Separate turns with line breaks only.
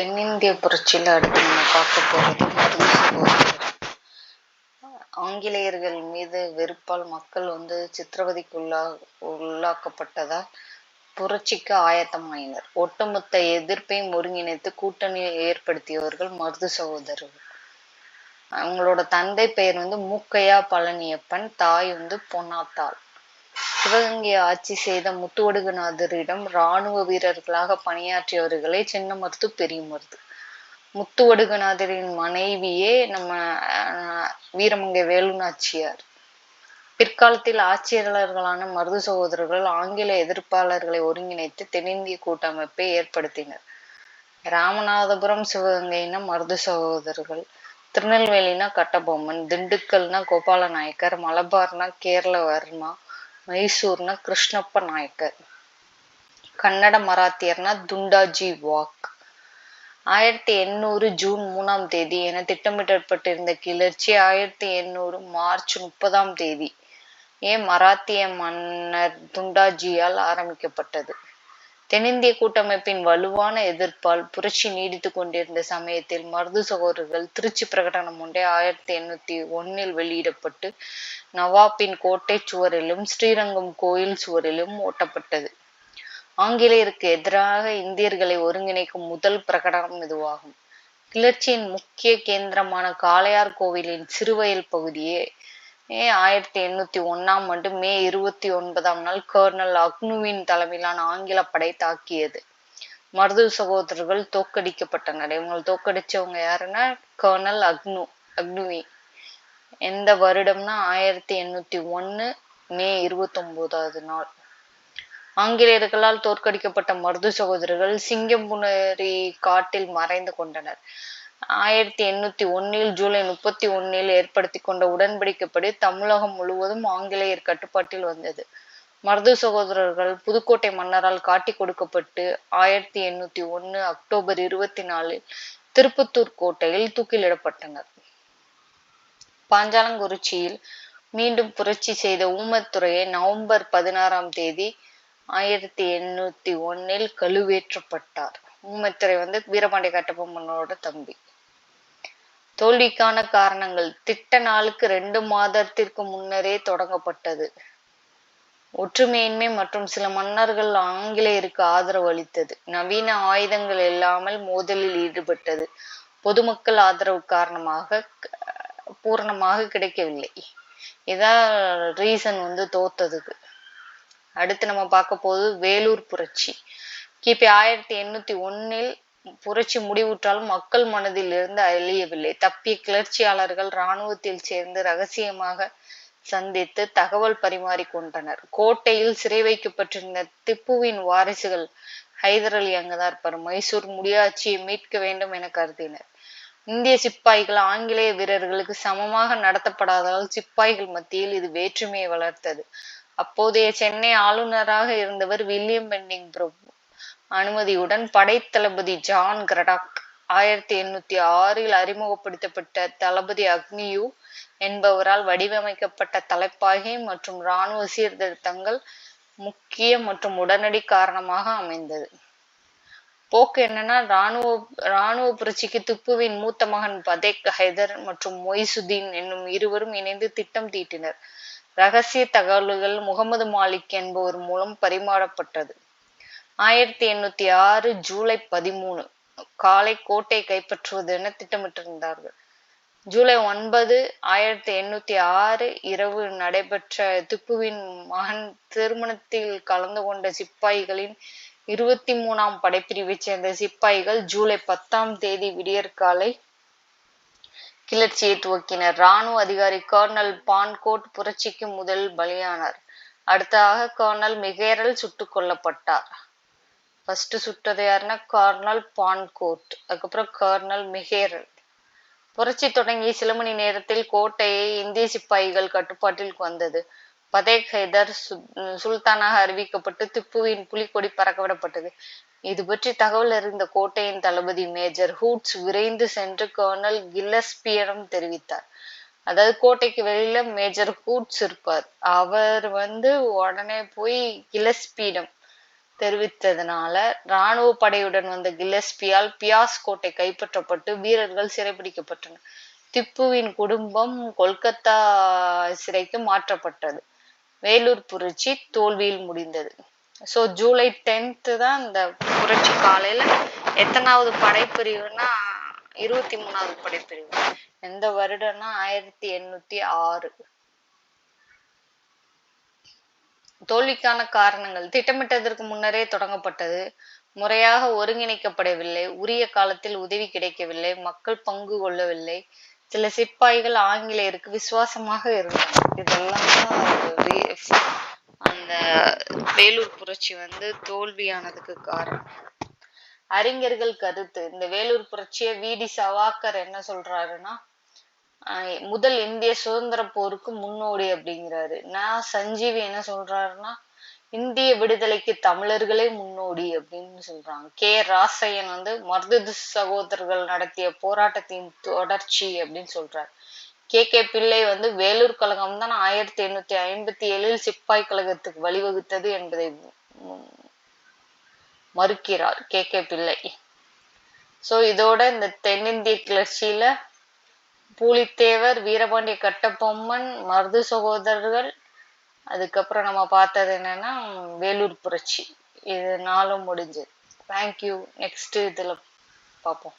தென்னிந்திய புரட்சியில் அடுத்து நம்ம பார்க்க போகிறது ஆங்கிலேயர்கள் மீது வெறுப்பால் மக்கள் வந்து சித்திரவதைக்குள்ளா உள்ளாக்கப்பட்டதால் புரட்சிக்கு ஆயத்தமாயினர் ஒட்டுமொத்த எதிர்ப்பையும் ஒருங்கிணைத்து கூட்டணி ஏற்படுத்தியவர்கள் மருது சகோதரர்கள். அவங்களோட தந்தை பெயர் வந்து மூக்கையா பழனியப்பன் தாய் வந்து பொன்னாத்தாள். சிவகங்கை ஆட்சி செய்த முத்துவடுகநாதரிடம் இராணுவ வீரர்களாக பணியாற்றியவர்களே சின்ன மருத்து பெரிய மருத்து முத்துவடுகநாதரின் மனைவியே நம்ம வீரமங்கை வேலுநாச்சியார். பிற்காலத்தில் ஆட்சியாளர்களான மருது சகோதரர்கள் ஆங்கில எதிர்ப்பாளர்களை ஒருங்கிணைத்து தென்னிந்திய கூட்டமைப்பை ஏற்படுத்தினர். ராமநாதபுரம் சிவகங்கைனா மருது சகோதரர்கள் திருநெல்வேலினா கட்டபொம்மன் திண்டுக்கல்னா கோபால நாயக்கர் மலபார்னா கேரளவர்மா மைசூர்னா கிருஷ்ணப்ப நாயக்கர். கன்னட மராத்தியர்னா துண்டாஜி வாக். ஆயிரத்தி எண்ணூறு ஜூன் மூணாம் தேதி என திட்டமிடப்பட்டிருந்த கிளர்ச்சி ஆயிரத்தி எண்ணூறு மார்ச் முப்பதாம் தேதி ஏ மராத்திய மன்னர் துண்டாஜியால் ஆரம்பிக்கப்பட்டது. தென்னிந்திய கூட்டமைப்பின் வலுவான எதிர்ப்பால் புரட்சி நீடித்துக் கொண்டிருந்த சமயத்தில் மருது சகோதரர்கள் திருச்சி பிரகடனம் ஒன்றை ஆயிரத்தி எண்ணூத்தி ஒன்னில் வெளியிடப்பட்டு நவாப்பின் கோட்டை சுவரிலும் ஸ்ரீரங்கம் கோயில் சுவரிலும் ஓட்டப்பட்டது. ஆங்கிலேயருக்கு எதிராக இந்தியர்களை ஒருங்கிணைக்கும் முதல் பிரகடனம் இதுவாகும். கிளர்ச்சியின் முக்கிய கேந்திரமான காளையார் கோவிலின் சிறுவயல் பகுதியே ஆயிரத்தி எண்ணூத்தி ஒன்னாம் ஆண்டு மே இருபத்தி ஒன்பதாம் நாள் கர்னல் அக்னுவின் தலைமையிலான ஆங்கில படை தாக்கியது. மருது சகோதரர்கள் தோக்கடிக்கப்பட்டனர் இவங்களை தோக்கடிச்சவங்க யாருன்னா கர்னல் அக்னு அக்னுவி. எந்த வருடம்னா ஆயிரத்தி எண்ணூத்தி ஒன்னு மே இருபத்தி ஒன்பதாவது நாள். ஆங்கிலேயர்களால் தோற்கடிக்கப்பட்ட மருது சகோதரர்கள் சிங்கம்புணரி காட்டில் மறைந்து கொண்டனர். ஆயிரத்தி எண்ணூத்தி ஒன்னில் ஜூலை முப்பத்தி ஒன்னில் ஏற்படுத்தி கொண்ட உடன்படிக்கைப்படி தமிழகம் முழுவதும் ஆங்கிலேயர் கட்டுப்பாட்டில் வந்தது. மருது சகோதரர்கள் புதுக்கோட்டை மன்னரால் காட்டி கொடுக்கப்பட்டு ஆயிரத்தி எண்ணூத்தி ஒன்னு அக்டோபர் இருபத்தி நாலில் திருப்பத்தூர் கோட்டையில் தூக்கிலிடப்பட்டனர். பாஞ்சாலங்குறிச்சியில் மீண்டும் புரட்சி செய்த ஊமத்துறையை நவம்பர் பதினாறாம் தேதி ஆயிரத்தி எண்ணூத்தி ஒன்னில் கழுவேற்றப்பட்டார். ஊமத்துறை வந்து வீரபாண்டிய கட்டபொம்மனோட தம்பி. தோல்விக்கான காரணங்கள் திட்ட நாளுக்கு ரெண்டு மாதத்திற்கு முன்னரே தொடங்கப்பட்டது. ஒற்றுமையின்மை மற்றும் சில மன்னர்கள் ஆங்கிலேயருக்கு ஆதரவு அளித்தது. நவீன ஆயுதங்கள் இல்லாமல் மோதலில் ஈடுபட்டது. பொதுமக்கள் ஆதரவு காரணமாக பூரணமாக கிடைக்கவில்லை. இதான் ரீசன் வந்து தோத்ததுக்கு. அடுத்து நம்ம பார்க்க போது வேலூர் புரட்சி. கிபி ஆயிரத்தி எண்ணூத்தி ஒன்னில் புரட்சி முடிவுற்றாலும் மக்கள் மனதில் இருந்து அழியவில்லை. தப்பிய கிளர்ச்சியாளர்கள் இராணுவத்தில் சேர்ந்து ரகசியமாக சந்தித்து தகவல் பரிமாறிக்கொண்டனர் கோட்டையில் சிறை வைக்கப்பட்டிருந்த திப்புவின் வாரிசுகள் ஹைதர் அலி அங்கதார் பர் மைசூர் முடியாட்சியை மீட்க வேண்டும் என கருதினர். இந்திய சிப்பாய்கள் ஆங்கிலேய வீரர்களுக்கு சமமாக நடத்தப்படாததால் சிப்பாய்கள் மத்தியில் இது வேற்றுமையை வளர்த்தது. அப்போதைய சென்னை ஆளுநராக இருந்தவர் வில்லியம் பெண்டிங் அனுமதியுடன் படைத்தளபதி ஜான் கிரடாக் ஆயிரத்தி எண்ணூத்தி ஆறில் அறிமுகப்படுத்தப்பட்ட தளபதி அக்னியூ என்பவரால் வடிவமைக்கப்பட்ட தலைப்பாகை மற்றும் இராணுவ சீர்திருத்தங்கள் முக்கிய மற்றும் உடனடி காரணமாக அமைந்தது. போக்கு என்னன்னா ராணுவ ராணுவ புரட்சிக்கு துப்புவின் மூத்த மகன் பதேக் ஹைதர் மற்றும் மொய்சுதீன் என்னும் இருவரும் இணைந்து திட்டம் தீட்டினர். ரகசிய தகவல்கள் முகமது மாலிக் என்பவர் மூலம் பரிமாறப்பட்டது. ஆயிரத்தி எண்ணூத்தி ஆறு ஜூலை பதிமூணு. காலை கோட்டை கைப்பற்றுவது என திட்டமிட்டிருந்தார்கள். ஜூலை ஒன்பது ஆயிரத்தி எண்ணூத்தி ஆறு இரவு நடைபெற்ற திப்புவின் மகன் திருமணத்தில் கலந்து கொண்ட சிப்பாய்களின் இருபத்தி மூணாம் படைப்பிரிவைச் சேர்ந்த சிப்பாய்கள் ஜூலை பத்தாம் தேதி விடியற்காலை கிளர்ச்சியை துவக்கினர். ராணுவ அதிகாரி கர்னல் பான்கோட் புரட்சிக்கு முதல் பலியானார். அடுத்ததாக கர்னல் மிகேரல் சுட்டுக் கொல்லப்பட்டார். ஃபர்ஸ்ட் சுட்டது யாருன்னா கர்னல் பான்கோட் அதுக்கப்புறம் கர்னல் மிகேரல் புரட்சி தொடங்கிய சில மணி நேரத்தில் கோட்டையை இந்திய சிப்பாய்கள் கட்டுப்பாட்டில் வந்தது பதேக் ஹைதர் சுல்தானாக அறிவிக்கப்பட்டு திப்புவின் புலிக்கொடி பறக்கவிடப்பட்டது. இது பற்றி தகவல் அறிந்த கோட்டையின் தளபதி மேஜர் ஹூட்ஸ் விரைந்து சென்று கர்னல் கில்லஸ்பியிடம் தெரிவித்தார். அதாவது கோட்டைக்கு வெளியில மேஜர் ஹூட்ஸ் இருப்பார். அவர் வந்து உடனே போய் கிலஸ்பியிடம் தெரிவித்ததனால இராணுவ படையுடன் வந்த கில்லஸ்பியால் பியாஸ் கோட்டை கைப்பற்றப்பட்டு வீரர்கள் சிறைபிடிக்கப்பட்டனர். திப்புவின் குடும்பம் கொல்கத்தா சிறைக்கு மாற்றப்பட்டது. வேலூர் புரட்சி தோல்வியில் முடிந்தது. ஸோ ஜூலை டென்த்து தான் இந்த புரட்சி காலையில எத்தனாவது படைப்பிரிவுனா இருபத்தி மூணாவது படைப்பிரிவு. எந்த வருடம்னா ஆயிரத்தி எண்ணூத்தி ஆறு. தோல்விக்கான காரணங்கள். திட்டமிட்டதற்கு முன்னரே தொடங்கப்பட்டது. முறையாக ஒருங்கிணைக்கப்படவில்லை. உரிய காலத்தில் உதவி கிடைக்கவில்லை. மக்கள் பங்கு கொள்ளவில்லை. சில சிப்பாய்கள் ஆங்கிலேயருக்கு விசுவாசமாக இருந்தாங்க இதெல்லாம் அந்த வேலூர் புரட்சி வந்து தோல்வியானதுக்கு காரணம். அறிஞர்கள் கருத்து. இந்த வேலூர் புரட்சியை வீடி சவாக்கர் என்ன சொல்றாருன்னா முதல் இந்திய சுதந்திர போருக்கு முன்னோடி அப்படிங்கிறாரு. நான் சஞ்சீவி என்ன சொல்றாருன்னா இந்திய விடுதலைக்கு தமிழர்களே முன்னோடி அப்படின்னு சொல்றாங்க. கே. ராசையன் வந்து மருது சகோதரர்கள் நடத்திய போராட்டத்தின் தொடர்ச்சி அப்படின்னு சொல்றாரு. கே. கே. பிள்ளை வந்து வேலூர் கழகம் தான் ஆயிரத்தி எண்ணூத்தி ஐம்பத்தி ஏழில் சிப்பாய் கழகத்துக்கு வழிவகுத்தது என்பதை மறுக்கிறார் கே. கே. பிள்ளை. சோ இதோட இந்த தென்னிந்திய கிளர்ச்சியில பூலித்தேவர் வீரபாண்டிய கட்டபொம்மன் மருது சகோதரர்கள். அதுக்கப்புறம் நம்ம பார்த்தது என்னன்னா வேலூர் புரட்சி. இது நாளும் முடிஞ்சது. தேங்க்யூ நெக்ஸ்ட் இதுல பார்ப்போம்.